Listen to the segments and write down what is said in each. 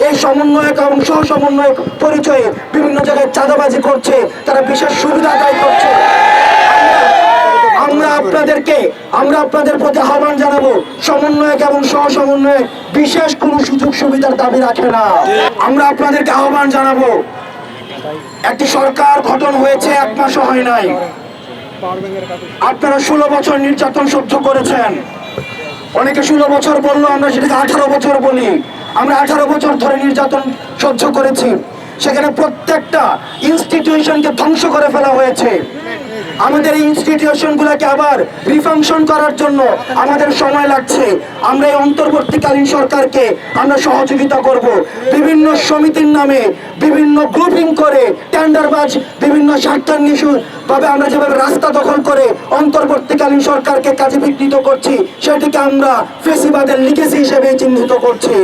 এই সমন্বয়ক এবং সহ সমন্বয়ক পরিচয়ে বিভিন্ন জায়গায় চাঁদাবাজি করছে, তারা বিশেষ সুবিধা আদায় করছে। আমরা- আপনাদেরকে, আমরা আপনাদের প্রতি আহ্বান জানাব, সমন্বয়ক এবং সহ সমন্বয়ক বিশেষ কোনো সুযোগ সুবিধার দাবি রাখে না। আমরা আপনাদেরকে আহ্বান জানাব, একটি সরকার গঠন হয়েছে, এক মাসও হয় নাই। আপনারা ষোলো বছর নির্যাতন সহ্য করেছেন। অনেকে ষোলো বছর বলল, আমরা সেটাকে আঠারো বছর বলি। আমরা আঠারো বছর ধরে নির্যাতন সহ্য করেছি। সেখানে প্রত্যেকটা ইনস্টিটিউশনকে ধ্বংস করে ফেলা হয়েছে। আমাদের এই ইনস্টিটিউশনগুলোকে আবার রিফাংশন করার জন্য আমাদের সময় লাগছে। আমরা এই অন্তর্বর্তীকালীন সরকারকে আমরা সহযোগিতা করব। বিভিন্ন সমিতির নামে বিভিন্ন গ্রুপিং করে টেন্ডারবাজ বিভিন্ন স্বার্থান্বেষী ভাবে আমরা যেভাবে রাস্তা দখল করে অন্তর্বর্তীকালীন সরকারকে কাজে বিঘ্নিত করছি, সেটিকে আমরা ফেসিবাদের লিগেসি হিসেবে চিহ্নিত করছি।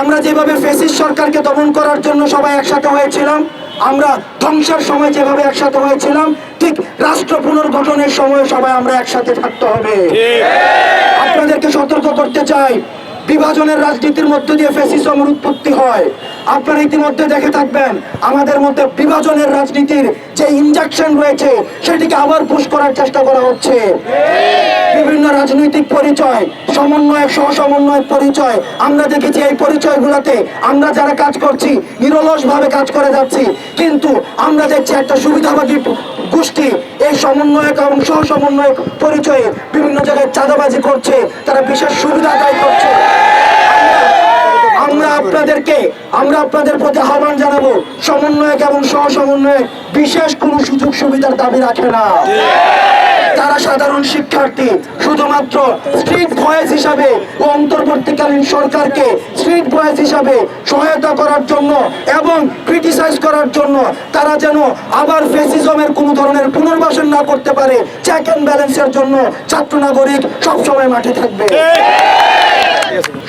আমরা যেভাবে ফেসিস সরকারকে দমন করার জন্য সবাই একসাথে হয়েছিলাম আমরা ধ্বংসের সময় যেভাবে একসাথে হয়েছিলাম ঠিক রাষ্ট্র পুনর্গঠনের সময় সবাই আমরা একসাথে থাকতে হবে। আপনাদেরকে সতর্ক করতে চাই বিভাজনের রাজনীতির মধ্য দিয়ে ফেসিজমের উৎপত্তি হয়। আপনারা ইতিমধ্যে দেখে থাকবেন আমাদের মধ্যে বিভাজনের রাজনীতির যে ইনজেকশন রয়েছে সেটিকে আবার পুশ করার চেষ্টা করা হচ্ছে। বিভিন্ন রাজনৈতিক পরিচয় সমন্বয় সহ সমন্বয় পরিচয়। আমরা দেখেছি এই পরিচয়গুলোতে আমরা যারা কাজ করছি নিরলস ভাবে কাজ করে যাচ্ছি, কিন্তু আমরা দেখছি একটা সুবিধাবাদী গোষ্ঠী। এই সমন্বয়ক এবং সহ সমন্বয়ক পরিচয়ে বিভিন্ন জায়গায় চাঁদাবাজি করছে, তারা বিশেষ সুবিধা আদায় করছে। আমরা আপনাদেরকে, আমরা আপনাদের প্রতি আহ্বান জানাব, সমন্বয়ক এবং সহ সমন্বয়ক বিশেষ কোনো সুযোগ সুবিধার দাবি রাখে না। তারা সাধারণ শিক্ষার্থী। শুধুমাত্র স্ট্রিট ভয়েস হিসাবে অন্তর্বর্তীকালীন সরকারকে স্ট্রিট ভয়েস হিসাবে সহায়তা করার জন্য এবং ক্রিটিসাইজ করার জন্য তারা যেন আবার ফেসিজমের কোনো ধরনের পুনর্বাসন না করতে পারে। চেক অ্যান্ড ব্যালেন্সের জন্য ছাত্র নাগরিক সবসময় মাঠে থাকবে।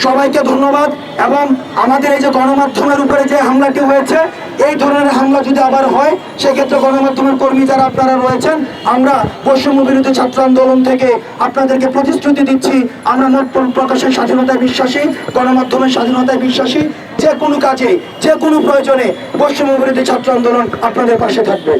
সবাইকে ধন্যবাদ এবং আমাদের এই যে গণমাধ্যমের উপরে যে হামলাটি হয়েছে, এই ধরনের হামলা যদি আবার হয়, সেক্ষেত্রে গণমাধ্যমের কর্মী যারা আপনারা রয়েছেন, আমরা বৈষম্য বিরোধী ছাত্র আন্দোলন থেকে আপনাদেরকে প্রতিশ্রুতি দিচ্ছি। আমরা মত প্রকাশের স্বাধীনতায় বিশ্বাসী, গণমাধ্যমের স্বাধীনতায় বিশ্বাসী। যে কোনো কাজে, যে কোনো প্রয়োজনে বৈষম্য বিরোধী ছাত্র আন্দোলন আপনাদের পাশে থাকবে।